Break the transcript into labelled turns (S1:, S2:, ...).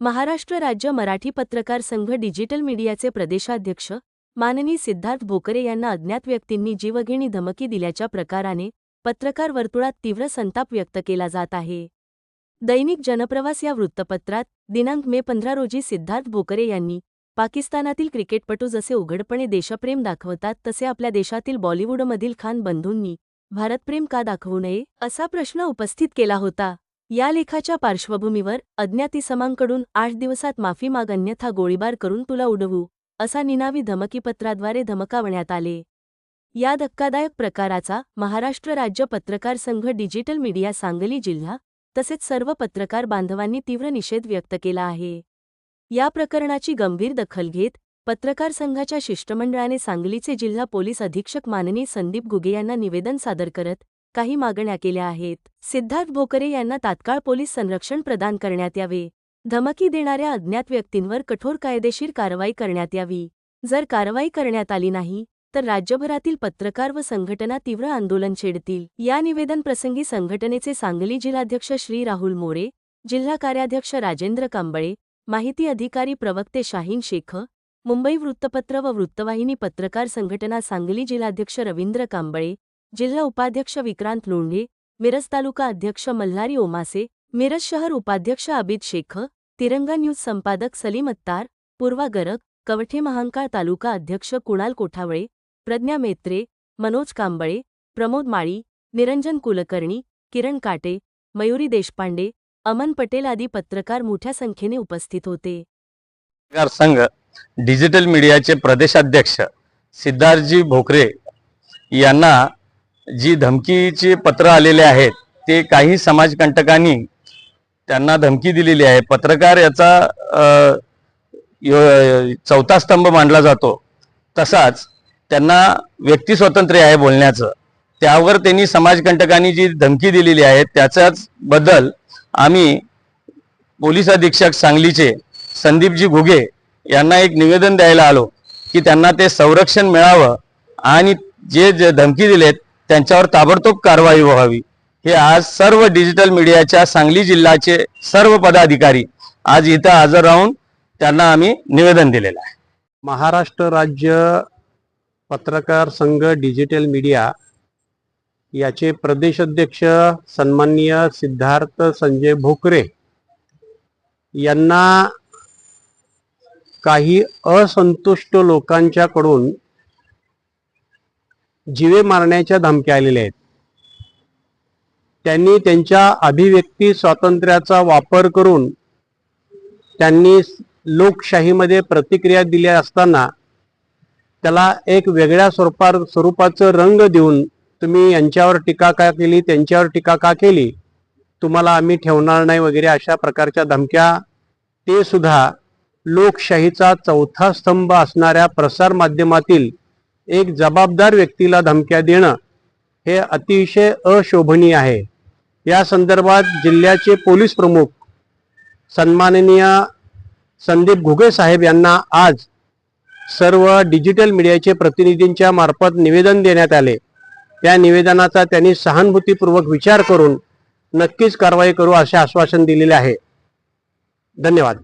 S1: महाराष्ट्र राज्य मराठी पत्रकार संघ डिजिटल मीडियाचे प्रदेशाध्यक्ष माननी सिद्धार्थ भोकरे यांना अज्ञात व्यक्तींनी जीवघेणी धमकी दिल्याच्या प्रकाराने पत्रकार वर्तुळात तीव्र संताप व्यक्त केला जात आहे. दैनिक जनप्रवास या वृत्तपत्रात दिनांक मे पंधरा रोजी सिद्धार्थ भोकरे यांनी पाकिस्तानातील क्रिकेटपटू जसे उघडपणे देशप्रेम दाखवतात तसे आपल्या देशातील बॉलिवूडमधील खान बंधूंनी भारतप्रेम का दाखवू नये असा प्रश्न उपस्थित केला होता. या लेखाच्या पार्श्वभूमीवर अज्ञातिसमांकडून आठ दिवसात माफी माग अन्यथा गोळीबार करून तुला उडवू असा निनावी धमकीपत्राद्वारे धमकावण्यात आले. या धक्कादायक प्रकाराचा महाराष्ट्र राज्य पत्रकार संघ डिजिटल मीडिया सांगली जिल्हा तसेच सर्व पत्रकार बांधवांनी तीव्र निषेध व्यक्त केला आहे. या प्रकरणाची गंभीर दखल घेत पत्रकार संघाच्या शिष्टमंडळाने सांगलीचे जिल्हा पोलीस अधीक्षक माननीय संदीप गुगे यांना निवेदन सादर करत काही मागण्या केल्या आहेत. सिद्धार्थ भोकरे यांना तात्काळ पोलीस संरक्षण प्रदान करण्यात यावे. धमकी देणाऱ्या अज्ञात व्यक्तींवर कठोर कायदेशीर कारवाई करण्यात यावी. जर कारवाई करण्यात आली नाही तर राज्यभरातील पत्रकार व संघटना तीव्र आंदोलन छेडतील. या निवेदन प्रसंगी संघटनेचे सांगली जिल्हाध्यक्ष श्री राहुल मोरे जिल्हा कार्याध्यक्ष राजेंद्र कांबळे माहिती अधिकारी प्रवक्ते शाहीन शेख मुंबई वृत्तपत्र व वृत्तवाहिनी पत्रकार संघटना सांगली जिल्हाध्यक्ष रवींद्र कांबळे जिल्हा उपाध्यक्ष विक्रांत लोंढे मिरज तालुका अध्यक्ष मल्हारी ओमासे मिरज शहर उपाध्यक्ष आबिद शेख तिरंगा न्यूज संपादक सलीम अत्तार पूर्वा गरग कवठे महांकाळ तालुका अध्यक्ष कुणाल कोठावळे प्रज्ञा मेत्रे मनोज कांबळे प्रमोद माळी निरंजन कुलकर्णी किरण काटे मयुरी देशपांडे अमन पटेल आदी पत्रकार मोठ्या संख्येने उपस्थित होते.
S2: संघ डिजिटल मीडियाचे प्रदेशाध्यक्ष सिद्धार्थजी भोकरे यांना जी धमकीचे पत्र आलेले आहेत ते काही समाजकंटकांनी त्यांना धमकी दिलेली आहे. पत्रकार याचा चौथा स्तंभ मानला जातो. तसाच त्यांना व्यक्ती स्वातंत्र्य आहे बोलण्याचं. त्यावर त्यांनी समाजकंटकांनी जी धमकी दिलेली आहे त्याच्याच बद्दल आम्ही पोलीस अधीक्षक सांगलीचे संदीपजी घुगे यांना एक निवेदन द्यायला आलो की त्यांना ते संरक्षण मिळावं आणि जे जे धमकी दिलेत त्यांच्यावर ताबडतोब कारवाई व्हावी. हे आज सर्व डिजिटल मीडियाच्या सांगली जिल्ह्याचे सर्व पदाधिकारी आज इथं हजर राहून त्यांना आम्ही निवेदन दिलेलं आहे.
S3: महाराष्ट्र राज्य पत्रकार संघ डिजिटल मीडिया याचे प्रदेशाध्यक्ष सन्माननीय सिद्धार्थ संजय भोकरे यांना काही असंतुष्ट लोकांच्याकडून जीवे मारण्याच्या धमक्या आलेल्या आहेत. त्यांनी त्यांच्या अभिव्यक्ती स्वातंत्र्याचा वापर करून त्यांनी लोकशाहीमध्ये प्रतिक्रिया दिल्या असताना त्याला एक वेगळ्या स्वरूपा स्वरूपाचं रंग देऊन तुम्ही यांच्यावर टीका का केली त्यांच्यावर टीका का केली तुम्हाला आम्ही ठेवणार नाही वगैरे अशा प्रकारच्या धमक्या ते सुद्धा लोकशाहीचा चौथा स्तंभ असणाऱ्या प्रसार माध्यमातील एक जबाबदार व्यक्तीला धमक्या देणं हे अतिशय अशोभनीय आहे. या संदर्भात जिल्ह्याचे पोलीस प्रमुख सन्माननीय संदीप घुगे साहेब यांना आज सर्व डिजिटल मीडियाचे प्रतिनिधींच्या मार्फत निवेदन देण्यात आले. त्या निवेदनाचा त्यांनी सहानुभूतीपूर्वक विचार करून नक्कीच कारवाई करू असे आश्वासन दिलेले आहे. धन्यवाद.